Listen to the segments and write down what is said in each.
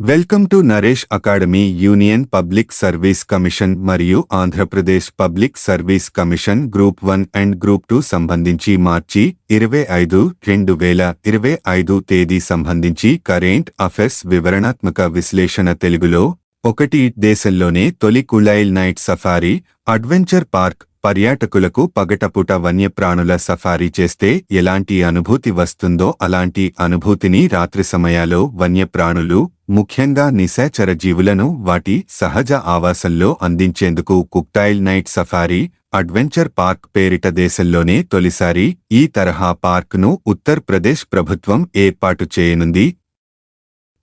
Welcome to Naresh academy union public service commission మరియు Andhra Pradesh public service commission group one and group two సంబంధించి మార్చి ఇరవై ఐదు రెండు వేల ఇరవై ఐదు తేదీ సంబంధించి కరెంట్ అఫైర్స్ వివరణాత్మక విశ్లేషణ తెలుగులో ఒకటి దేశంలోనే తొలి Kukrail night safari adventure park పర్యాటకులకు పగటపుట వన్యప్రాణుల సఫారీ చేస్తే ఎలాంటి అనుభూతి వస్తుందో అలాంటి అనుభూతిని రాత్రి సమయాల్లో వన్యప్రాణులు ముఖ్యంగా నిశాచర జీవులను వాటి సహజ ఆవాసంలో అందించేందుకు Kukrail night safari adventure park పేరిట దేశంలోనే తొలిసారి ఈ తరహా పార్క్ను ఉత్తర్ ప్రదేశ్ ప్రభుత్వం ఏర్పాటు చేయనుంది.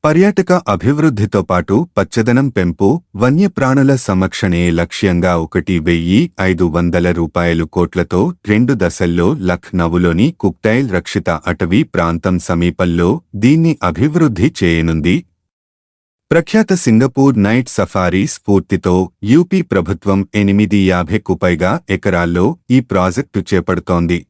పర్యాటక అభివృద్ధితో పాటు పచ్చదనం పెంపు వన్యప్రాణుల సంరక్షణే లక్ష్యంగా ఒకటి వెయ్యి ఐదు వందల రూపాయలు కోట్లతో రెండు దశల్లో లఖ్నవులోని కుక్టైల్ రక్షిత అటవీ ప్రాంతం సమీపంలో దీన్ని అభివృద్ధి చేయనుంది. ప్రఖ్యాత సింగపూర్ నైట్ సఫారీ స్ఫూర్తితో యూపీ ప్రభుత్వం ఎనిమిది యాభైకు పైగా ఎకరాల్లో ఈ ప్రాజెక్టు చేపడుతోంది.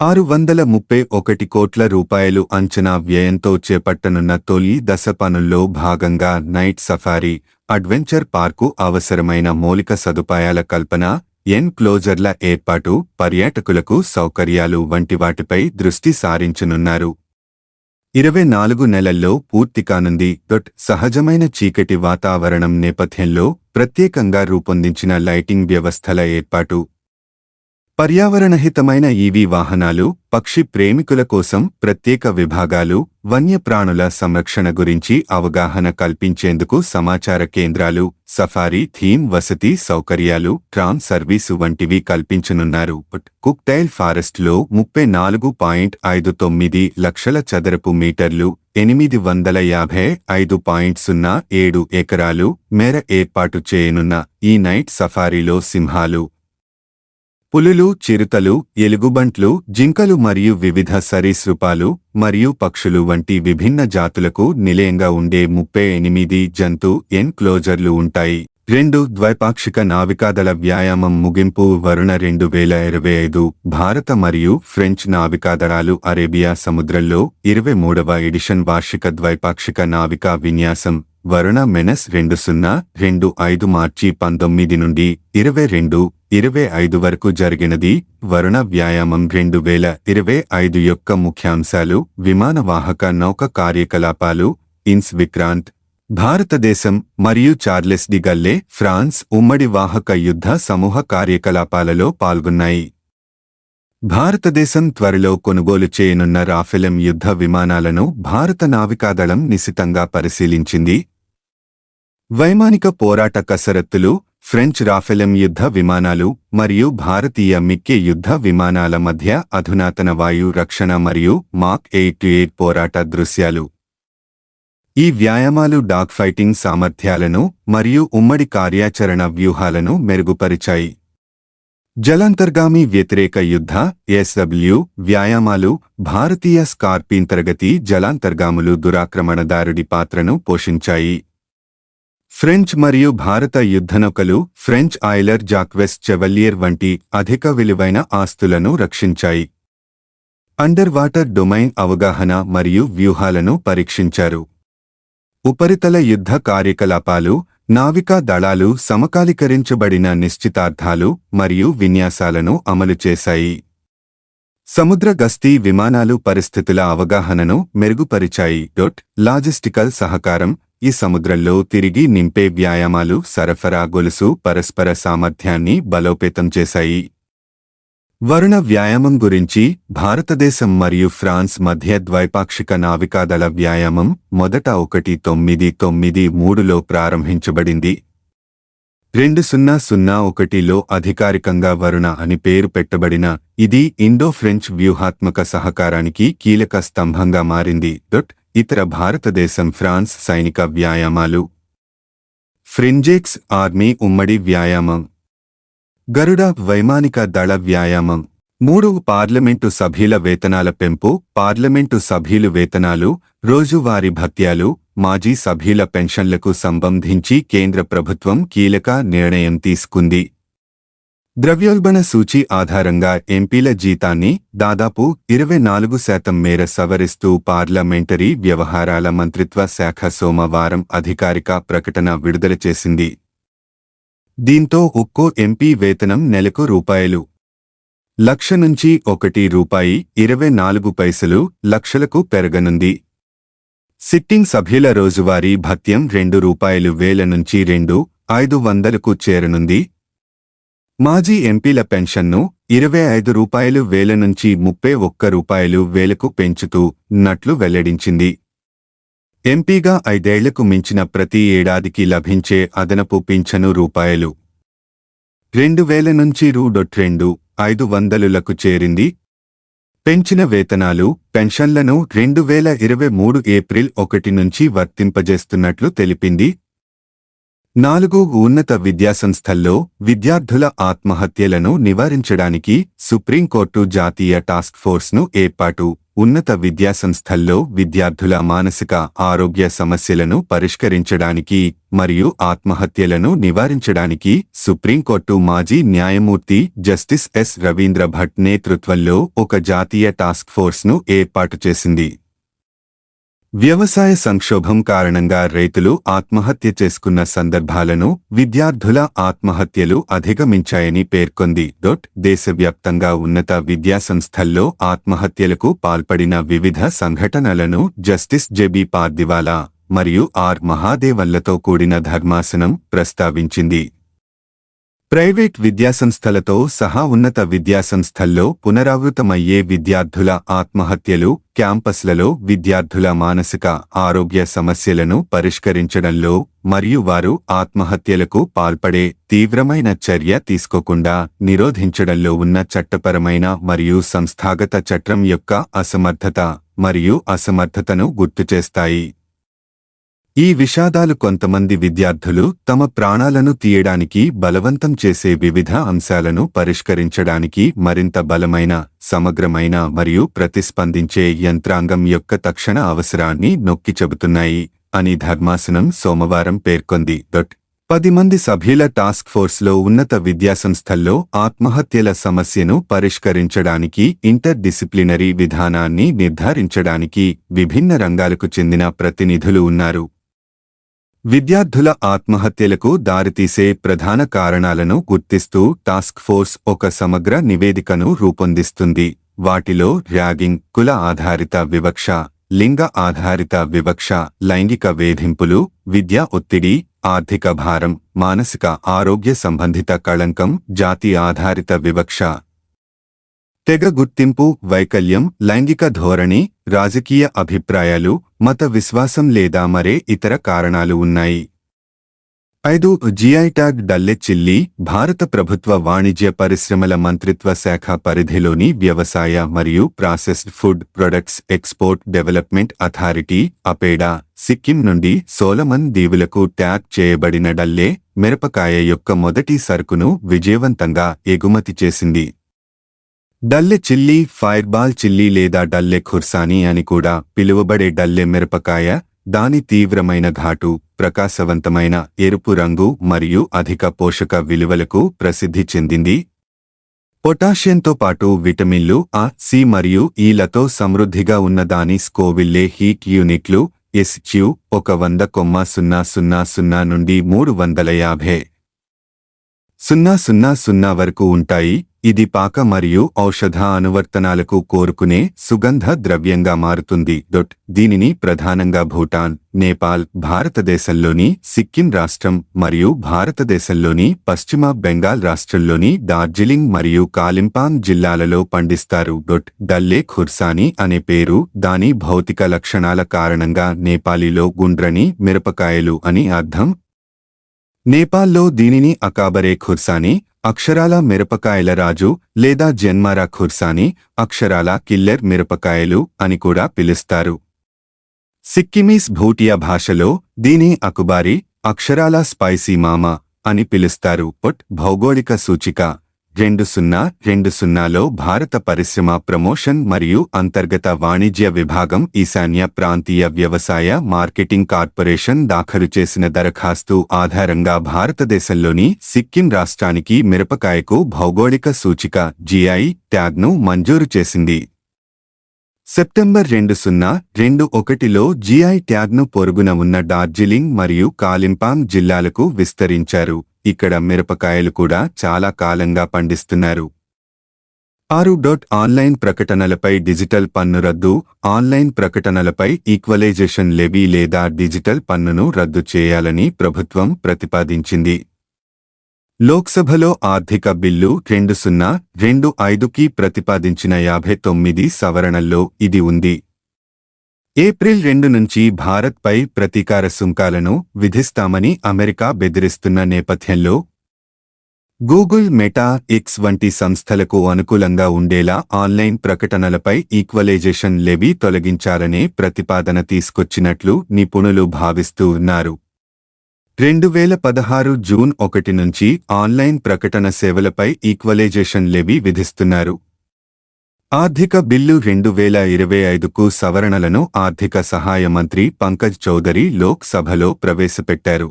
ఆరు వందల ముప్పై ఒకటి కోట్ల రూపాయలు అంచనా వ్యయంతో చేపట్టనున్న తొలి దశ పనుల్లో భాగంగా నైట్ సఫారీ అడ్వెంచర్ పార్కు అవసరమైన మౌలిక సదుపాయాల కల్పన ఎన్క్లోజర్ల ఏర్పాటు పర్యాటకులకు సౌకర్యాలు వంటి వాటిపై దృష్టి సారించనున్నారు. ఇరవై నాలుగు నెలల్లో పూర్తి కానుంది. డొట్ సహజమైన చీకటి వాతావరణం నేపథ్యంలో ప్రత్యేకంగా రూపొందించిన లైటింగ్ వ్యవస్థల ఏర్పాటు. పర్యావరణహితమైన ఈవీ వాహనాలు పక్షి ప్రేమికుల కోసం ప్రత్యేక విభాగాలు వన్యప్రాణుల సంరక్షణ గురించి అవగాహన కల్పించేందుకు సమాచార కేంద్రాలు సఫారీ థీమ్ వసతి సౌకర్యాలు ట్రామ్ సర్వీసు వంటివి కల్పించనున్నారు. కుక్టైల్ ఫారెస్ట్లో ముప్పై నాలుగు పాయింట్ ఐదు తొమ్మిది లక్షల చదరపు మీటర్లు ఎనిమిది వందల యాభై ఐదు పాయింట్ సున్నా ఏడు ఎకరాలు మేర ఏర్పాటు చేయనున్న ఈ నైట్ సఫారీలో సింహాలు పులులు చిరుతలు ఎలుగుబంట్లు జింకలు మరియు వివిధ సరీసృపాలు మరియు పక్షులు వంటి విభిన్న జాతులకు నిలయంగా ఉండే ముప్పై ఎనిమిది జంతు ఎన్క్లోజర్లు ఉంటాయి. రెండు ద్వైపాక్షిక నావికాదళ వ్యాయామం ముగింపు వరుణ రెండు వేల ఇరవై ఐదు భారత మరియు ఫ్రెంచ్ నావికాదళాలు అరేబియా సముద్రంలో ఇరవై మూడవ ఎడిషన్ వార్షిక ద్వైపాక్షిక నావికా విన్యాసం వరుణ మెనస్ రెండు సున్నా రెండు ఐదు మార్చి పంతొమ్మిది నుండి ఇరవై రెండు ఇరవై ఐదు వరకు జరిగినది. వరుణ వ్యాయామం రెండు వేల ఇరవై ఐదు యొక్క ముఖ్యాంశాలు విమానవాహక నౌక కార్యకలాపాలు ఇన్స్ విక్రాంత్ భారతదేశం మరియు చార్లెస్ డి గల్లే ఫ్రాన్స్ ఉమ్మడి వాహక యుద్ధ సమూహ కార్యకలాపాలలో పాల్గొన్నాయి. భారతదేశం త్వరలో కొనుగోలు చేయనున్న రాఫెలం యుద్ధ విమానాలను భారత నావికాదళం నిశితంగా పరిశీలించింది. వైమానిక పోరాట కసరత్తులు ఫ్రెంచ్ రాఫెలం యుద్ధ విమానాలు మరియు భారతీయ మిక్కే యుద్ధ విమానాల మధ్య అధునాతన వాయు రక్షణ మరియు మాక్ ఎయిట్ ఎయిట్ పోరాట దృశ్యాలు. ఈ వ్యాయామాలు డాగ్ ఫైటింగ్ సామర్థ్యాలను మరియు ఉమ్మడి కార్యాచరణ వ్యూహాలను మెరుగుపరిచాయి. జలాంతర్గామి వ్యతిరేక యుద్ధ ఎస్డబ్ల్యూ వ్యాయామాలు భారతీయ స్కార్పీన్ తరగతి జలాంతర్గాములు దురాక్రమణదారుడి పాత్రను పోషించాయి. ఫ్రెంచ్ మరియు భారత యుద్ధనౌకలు ఫ్రెంచ్ ఆయిలర్ జాక్వెస్ చెవలియర్ వంటి అధిక విలువైన ఆస్తులను రక్షించాయి. అండర్ వాటర్ డొమైన్ అవగాహన మరియు వ్యూహాలను పరీక్షించారు. ఉపరితల యుద్ధ కార్యకలాపాలు నావికా దళాలు సమకాలీకరించబడిన నిశ్చితార్థాలు మరియు విన్యాసాలను అమలు చేశాయి. సముద్ర గస్తీ విమానాలు పరిస్థితుల అవగాహనను మెరుగుపరిచాయి. డొట్ లాజిస్టికల్ సహకారం ఈ సముద్రంలో తిరిగి నింపే వ్యాయామాలు సరఫరా గొలుసు పరస్పర సామర్థ్యాన్ని బలోపేతం చేశాయి. వరుణ వ్యాయామం గురించి భారతదేశం మరియు ఫ్రాన్స్ మధ్య ద్వైపాక్షిక నావికాదళ వ్యాయామం మొదట ఒకటి తొమ్మిది తొమ్మిది మూడులో ప్రారంభించబడింది. రెండు సున్నా సున్నా ఒకటిలో అధికారికంగా వరుణ అని పేరు పెట్టబడిన ఇది ఇండో ఫ్రెంచ్ వ్యూహాత్మక సహకారానికి కీలక స్తంభంగా మారింది. డొట్ ఇతర భారతదేశం ఫ్రాన్స్ సైనిక వ్యాయామాలు. ఫ్రింజెక్స్ ఆర్మీ ఉమ్మడి వ్యాయామం. గరుడ వైమానిక దళ వ్యాయామం. మూడు పార్లమెంటు సభ్యుల వేతనాల పెంపు పార్లమెంటు సభ్యులు వేతనాలు రోజువారీ భత్యాలు మాజీ సభ్యుల పెన్షన్లకు సంబంధించి కేంద్ర ప్రభుత్వం కీలక నిర్ణయం తీసుకుంది. ద్రవ్యోల్బణ సూచి ఆధారంగా ఎంపీల జీతాన్ని దాదాపు ఇరవై నాలుగు శాతం మేర సవరిస్తూ పార్లమెంటరీ వ్యవహారాల మంత్రిత్వ శాఖ సోమవారం అధికారిక ప్రకటన విడుదల చేసింది. దీంతో ఒక్కో ఎంపీ వేతనం నెలకు రూపాయలు. లక్ష నుంచి ఒకటి రూపాయి ఇరవై నాలుగు పైసలు లక్షలకు పెరగనుంది. సిట్టింగ్ సభ్యుల రోజువారీ భత్యం రెండు రూపాయలు వేల నుంచి రెండు ఐదు వందలకు చేరనుంది. మాజీ ఎంపీల పెన్షన్ను ఇరవై ఐదు రూపాయలు వేల నుంచి ముప్పై ఒక్క రూపాయలు వేలకు పెంచుతూ నట్లు వెల్లడించింది. ఎంపీగా ఐదేళ్ళకు మించిన ప్రతి ఏడాదికి లభించే అదనపు పింఛను రూపాయలు. రెండు వేల నుంచి రూ డొట్ రెండు ఐదు వందలులకు చేరింది. పెంచిన వేతనాలు పెన్షన్లను రెండు వేల ఇరవై మూడు ఏప్రిల్ ఒకటి నుంచి వర్తింపజేస్తున్నట్లు తెలిపింది. నాలుగు ఉన్నత విద్యాసంస్థల్లో విద్యార్థుల ఆత్మహత్యలను నివారించడానికి సుప్రీంకోర్టు జాతీయ టాస్క్ ఫోర్స్ను ఏర్పాటు. ఉన్నత విద్యాసంస్థల్లో విద్యార్థుల మానసిక ఆరోగ్య సమస్యలను పరిష్కరించడానికి మరియు ఆత్మహత్యలను నివారించడానికి సుప్రీంకోర్టు మాజీ న్యాయమూర్తి జస్టిస్ ఎస్ రవీంద్ర భట్ నేతృత్వంలో ఒక జాతీయ టాస్క్ ఫోర్స్ను ఏర్పాటు చేసింది. వ్యవసాయ సంక్షోభం కారణంగా రైతులు ఆత్మహత్య చేసుకున్న సందర్భాలను విద్యార్థుల ఆత్మహత్యలు అధిగమించాయని పేర్కొంది. డొట్ దేశవ్యాప్తంగా ఉన్నత విద్యాసంస్థల్లో ఆత్మహత్యలకు పాల్పడిన వివిధ సంఘటనలను జస్టిస్ జెబి పార్దివాలా మరియు ఆర్ మహాదేవన్లతో కూడిన ధర్మాసనం ప్రస్తావించింది. ప్రైవేట్ విద్యాసంస్థలతో సహా ఉన్నత విద్యాసంస్థల్లో పునరావృతమయ్యే విద్యార్థుల ఆత్మహత్యలు క్యాంపస్లలో విద్యార్థుల మానసిక ఆరోగ్య సమస్యలను పరిష్కరించడంలో మరియు వారు ఆత్మహత్యలకు పాల్పడే తీవ్రమైన చర్య తీసుకోకుండా నిరోధించడంలో ఉన్న చట్టపరమైన మరియు సంస్థాగత చట్రం యొక్క అసమర్థత మరియు అసమర్థతను గుర్తుచేస్తాయి. ఈ విషాదాలు కొంతమంది విద్యార్థులు తమ ప్రాణాలను తీయడానికి బలవంతం చేసే వివిధ అంశాలను పరిష్కరించడానికి మరింత బలమైన సమగ్రమైన మరియు ప్రతిస్పందించే యంత్రాంగం యొక్క తక్షణ అవసరాన్ని నొక్కి చెబుతున్నాయి అని ధర్మాసనం సోమవారం పేర్కొంది. డొట్ పది మంది సభ్యుల టాస్క్ ఫోర్స్లో ఉన్నత విద్యాసంస్థల్లో ఆత్మహత్యల సమస్యను పరిష్కరించడానికి ఇంటర్ డిసిప్లినరీ విధానాన్ని నిర్ధారించడానికి విభిన్న రంగాలకు చెందిన ప్రతినిధులు ఉన్నారు. విద్యార్థుల ఆత్మహత్యలకు దారితీసే ప్రధాన కారణాలను గుర్తిస్తూ టాస్క్ ఫోర్స్ ఒక సమగ్ర నివేదికను రూపొందిస్తుంది. వాటిలో ర్యాగింగ్ కుల ఆధారిత వివక్ష లింగ ఆధారిత వివక్ష లైంగిక వేధింపులు విద్యా ఒత్తిడి ఆర్థిక భారం మానసిక ఆరోగ్య సంబంధిత కళంకం జాతి ఆధారిత వివక్ష తెగ గుర్తింపు వైకల్యం లైంగిక ధోరణి రాజకీయ అభిప్రాయాలు మత విశ్వాసం లేదా మరే ఇతర కారణాలు ఉన్నాయి. ఐదు జిఐ ట్యాగ్ డల్లె చిల్లి భారత ప్రభుత్వ వాణిజ్య పరిశ్రమల మంత్రిత్వ శాఖ పరిధిలోని వ్యవసాయ మరియు processed food products export development authority APEDA Sikkim నుండి సోలమన్ దీవులకు ట్యాగ్ చేయబడిన డల్లే మిరపకాయ యొక్క మొదటి సరుకును విజయవంతంగా ఎగుమతి చేసింది. డల్లె చిల్లీ ఫైర్బాల్ చిల్లీ లేదా డల్లె ఖుర్సానీ అని కూడా పిలువబడే డల్లె మిరపకాయ దాని తీవ్రమైన ఘాటు ప్రకాశవంతమైన ఎరుపు రంగు మరియు అధిక పోషక విలువలకు ప్రసిద్ధి చెందింది. పొటాషియంతో పాటు విటమిన్లు ఆ సి మరియు ఈలతో సమృద్ధిగా ఉన్న దాని స్కోవిల్లే హీట్ యూనిట్లు ఎస్క్యూ ఒక వంద కొమ్మ సున్నా సున్నా సున్నా నుండి మూడు వందల యాభై. సున్నా సున్నా సున్నా వరకు ఉంటాయి. ఇది పాక మరియు ఔషధ అనువర్తనాలకు కోరుకునే సుగంధ ద్రవ్యంగా మారుతుంది. డొట్ దీనిని ప్రధానంగా భూటాన్ నేపాల్ భారతదేశంలోని సిక్కిం రాష్ట్రం మరియు భారతదేశంలోని పశ్చిమ బెంగాల్ రాష్ట్రంలోని డార్జిలింగ్ మరియు కాలింపాంగ్ జిల్లాలలో పండిస్తారు. డొట్ డల్లే ఖుర్సానీ అనే పేరు దాని భౌతిక లక్షణాల కారణంగా నేపాలీలో గుండ్రని మిరపకాయలు అని అర్థం. నేపాల్లో దీనిని అకాబరే ఖుర్సానీ అక్షరాల మిరపకాయల రాజు లేదా జన్మారా ఖుర్సాని అక్షరాల కిల్లెర్ మిరపకాయలు అని కూడా పిలుస్తారు. సిక్కిమీస్ భూటియా భాషలో దీని అకుబారి అక్షరాల స్పైసీ మామ అని పిలుస్తారు. పొట్ భౌగోళిక సూచిక. రెండు సున్నా రెండు సున్నాలో భారత పరిశ్రమ ప్రమోషన్ మరియు అంతర్గత వాణిజ్య విభాగం ఈశాన్య ప్రాంతీయ వ్యవసాయ మార్కెటింగ్ కార్పొరేషన్ దాఖలు చేసిన దరఖాస్తు ఆధారంగా భారతదేశంలోని సిక్కిం రాష్ట్రానికి మిరపకాయకు భౌగోళిక సూచిక జిఐ ట్యాగ్ను మంజూరు చేసింది. సెప్టెంబర్ రెండు సున్నా రెండు ఒకటిలో జిఐ ట్యాగ్ను పొరుగున ఉన్న డార్జిలింగ్ మరియు కాలింపాంగ్ జిల్లాలకు విస్తరించారు. ఇక్కడ మిరపకాయలు కూడా చాలా కాలంగా పండిస్తున్నారు. ఆరు డాట్ ఆన్లైన్ ప్రకటనలపై డిజిటల్ పన్ను రద్దు ఆన్లైన్ ప్రకటనలపై ఈక్వలైజేషన్ లెవీ లేదా డిజిటల్ పన్నును రద్దు చేయాలని ప్రభుత్వం ప్రతిపాదించింది. లోక్సభలో ఆర్థిక బిల్లు రెండు సున్నా రెండు ఐదుకి ప్రతిపాదించిన యాభై తొమ్మిది సవరణల్లో ఇది ఉంది. ఏప్రిల్ రెండు నుంచి భారత్పై ప్రతీకార సుంకాలను విధిస్తామని అమెరికా బెదిరిస్తున్న నేపథ్యంలో గూగుల్ మెటా ఎక్స్ వంటి సంస్థలకు అనుకూలంగా ఉండేలా ఆన్లైన్ ప్రకటనలపై ఈక్వలైజేషన్ లెవీ తొలగించాలనే ప్రతిపాదన తీసుకొచ్చినట్లు నిపుణులు భావిస్తూ ఉన్నారు. రెండు వేల పదహారు జూన్ ఒకటి నుంచి ఆన్లైన్ ప్రకటన సేవలపై ఈక్వలైజేషన్ లెవీ విధిస్తున్నారు. ఆర్థిక బిల్లు రెండు వేల ఇరవై ఐదుకు సవరణలను ఆర్థిక సహాయ మంత్రి పంకజ్ చౌదరి లోక్ సభలో ప్రవేశపెట్టారు.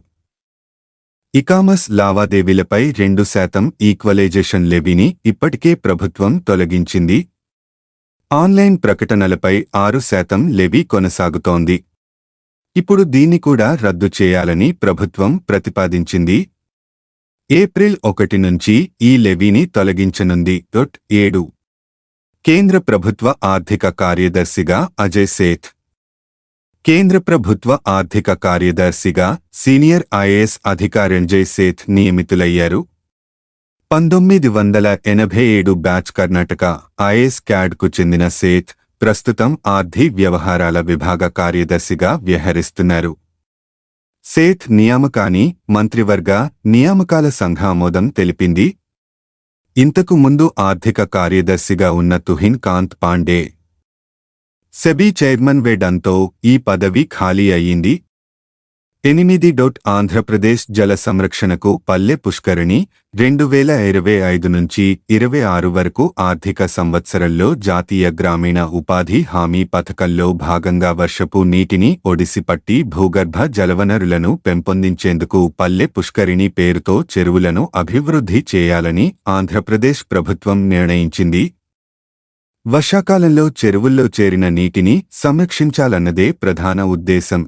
ఇకామర్స్ లావాదేవీలపై రెండు శాతం ఈక్వలైజేషన్ లెవీని ఇప్పటికే ప్రభుత్వం తొలగించింది. ఆన్లైన్ ప్రకటనలపై ఆరు శాతం లెవీ కొనసాగుతోంది. ఇప్పుడు దీన్ని కూడా రద్దు చేయాలని ప్రభుత్వం ప్రతిపాదించింది. ఏప్రిల్ ఒకటి నుంచి ఈ లెవీని తొలగించనుంది. డొట్ ఏడు కేంద్ర ప్రభుత్వ ఆర్థిక కార్యదర్శిగా అజయ్ సేథ్ కేంద్ర ప్రభుత్వ ఆర్థిక కార్యదర్శిగా సీనియర్ ఐఏఎస్ అధికారి అధికారంజయ్ సేథ్ నియమితులయ్యారు. పంతొమ్మిది వందల ఎనభై ఏడు బ్యాచ్ కర్ణాటక ఐఏఎస్ క్యాడ్కు చెందిన సేథ్ ప్రస్తుతం ఆర్థి వ్యవహారాల విభాగ కార్యదర్శిగా వ్యవహరిస్తున్నారు. సేథ్ నియామకాన్ని మంత్రివర్గ నియామకాల సంఘామోదం తెలిపింది. ఇంతకు ముందు ఆర్థిక కార్యదర్శిగా ఉన్న తుహిన్ కాంత్ పాండే సెబీ చైర్మన్ వేడంతో ఈ పదవి ఖాళీ అయ్యింది. ఎనిమిది డొట్ ఆంధ్రప్రదేశ్ జల సంరక్షణకు పల్లె పుష్కరిణి రెండు వేల ఇరవై ఐదు నుంచి ఇరవై ఆరు వరకు ఆర్థిక సంవత్సరంలో జాతీయ గ్రామీణ ఉపాధి హామీ పథకంలో భాగంగా వర్షపు నీటిని ఒడిసిపట్టి భూగర్భ జలవనరులను పెంపొందించేందుకు పల్లె పుష్కరిణి పేరుతో చెరువులను అభివృద్ధి చేయాలని ఆంధ్రప్రదేశ్ ప్రభుత్వం నిర్ణయించింది. వర్షాకాలంలో చెరువుల్లో చేరిన నీటిని సంరక్షించాలన్నదే ప్రధాన ఉద్దేశం.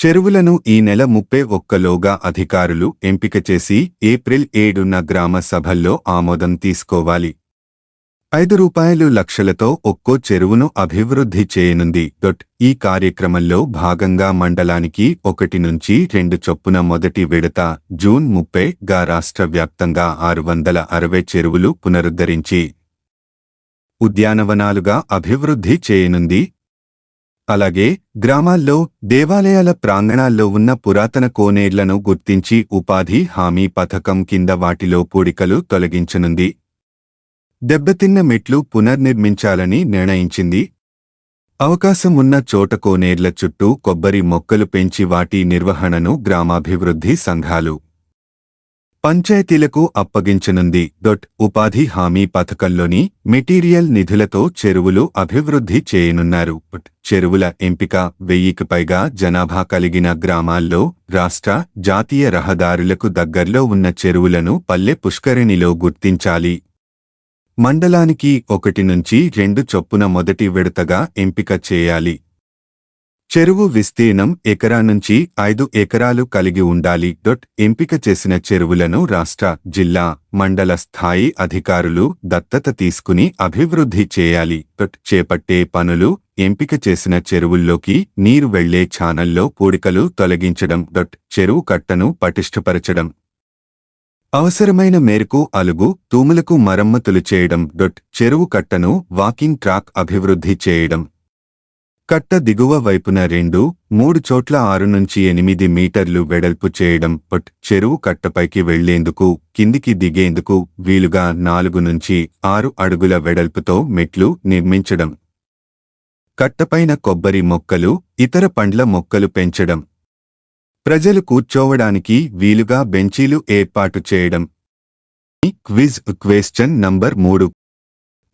చెరువులను ఈ నెల ముప్పై ఒక్కలోగా అధికారులు ఎంపిక చేసి ఏప్రిల్ ఏడున్న గ్రామ సభల్లో ఆమోదం తీసుకోవాలి. ఐదు రూపాయలు లక్షలతో ఒక్కో చెరువును అభివృద్ధి చేయనుంది. డొట్ ఈ కార్యక్రమంలో భాగంగా మండలానికి ఒకటి నుంచి రెండు చొప్పున మొదటి విడత జూన్ ముప్పై గా రాష్ట్ర వ్యాప్తంగా ఆరు వందల అరవై చెరువులు పునరుద్ధరించి ఉద్యానవనాలుగా అభివృద్ధి చేయనుంది. అలాగే గ్రామాల్లో దేవాలయాల ప్రాంగణాల్లో ఉన్న పురాతన కోనేర్లను గుర్తించి ఉపాధి హామీ పథకం కింద వాటిలో పూడికలు తొలగించనుంది. దెబ్బతిన్న మెట్లు పునర్నిర్మించాలని నిర్ణయించింది. అవకాశం ఉన్న చోట కోనేర్ల చుట్టూ కొబ్బరి మొక్కలు పెంచి వాటి నిర్వహణను గ్రామాభివృద్ధి సంఘాలు పంచాయతీలకు అప్పగించనుంది. డొట్ ఉపాధి హామీ పథకంలోని మెటీరియల్ నిధులతో చెరువులు అభివృద్ధి చేయనున్నారు. చెరువుల ఎంపిక వెయ్యికి పైగా జనాభా కలిగిన గ్రామాల్లో రాష్ట్ర జాతీయ రహదారులకు దగ్గర్లో ఉన్న చెరువులను పల్లె పుష్కరిణిలో గుర్తించాలి. మండలానికి ఒకటి నుంచి రెండు చొప్పున మొదటి విడతగా ఎంపిక చేయాలి. చెరువు విస్తీర్ణం ఎకరా నుంచి ఐదు ఎకరాలు కలిగి ఉండాలి. డొట్ ఎంపిక చేసిన చెరువులను రాష్ట్ర జిల్లా మండల స్థాయి అధికారులు దత్తత తీసుకుని అభివృద్ధి చేయాలి. డొట్ చేపట్టే పనులు ఎంపిక చేసిన చెరువుల్లోకి నీరు వెళ్ళే ఛానల్లో పూడికలు తొలగించడం. డొట్ చెరువు కట్టను పటిష్టపరచడం. అవసరమైన మేరకు అలుగు తూములకు మరమ్మతులు చేయడం. డొట్ చెరువు కట్టను వాకింగ్ ట్రాక్ అభివృద్ధి చేయడం. కట్ట దిగువ వైపున రెండు మూడు చోట్ల ఆరు నుంచి ఎనిమిది మీటర్లు వెడల్పు చేయడం పట్ చెరువు కట్టపైకి వెళ్ళేందుకు కిందికి దిగేందుకు వీలుగా నాలుగు నుంచి ఆరు అడుగుల వెడల్పుతో మెట్లు నిర్మించడం. కట్టపైన కొబ్బరి మొక్కలు ఇతర పండ్ల మొక్కలు పెంచడం. ప్రజలు కూర్చోవడానికి వీలుగా బెంచీలు ఏర్పాటు చేయడం. క్విజ్ క్వశ్చన్ నంబర్ మూడు.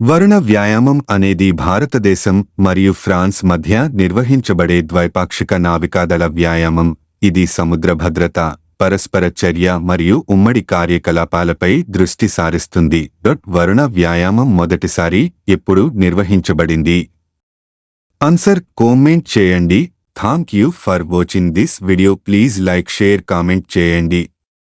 వరుణ వ్యాయామం అనేది భారతదేశం మరియు ఫ్రాన్స్ మధ్య నిర్వహించబడే ద్వైపాక్షిక నావికాదళ వ్యాయామం. ఇది సముద్ర భద్రత పరస్పర చర్య మరియు ఉమ్మడి కార్యకలాపాలపై దృష్టి సారిస్తుంది. డొట్ వరుణ వ్యాయామం మొదటిసారి ఎప్పుడు నిర్వహించబడింది? ఆన్సర్ కామెంట్ చేయండి. Thank you for watching this video. Please like share comment చేయండి.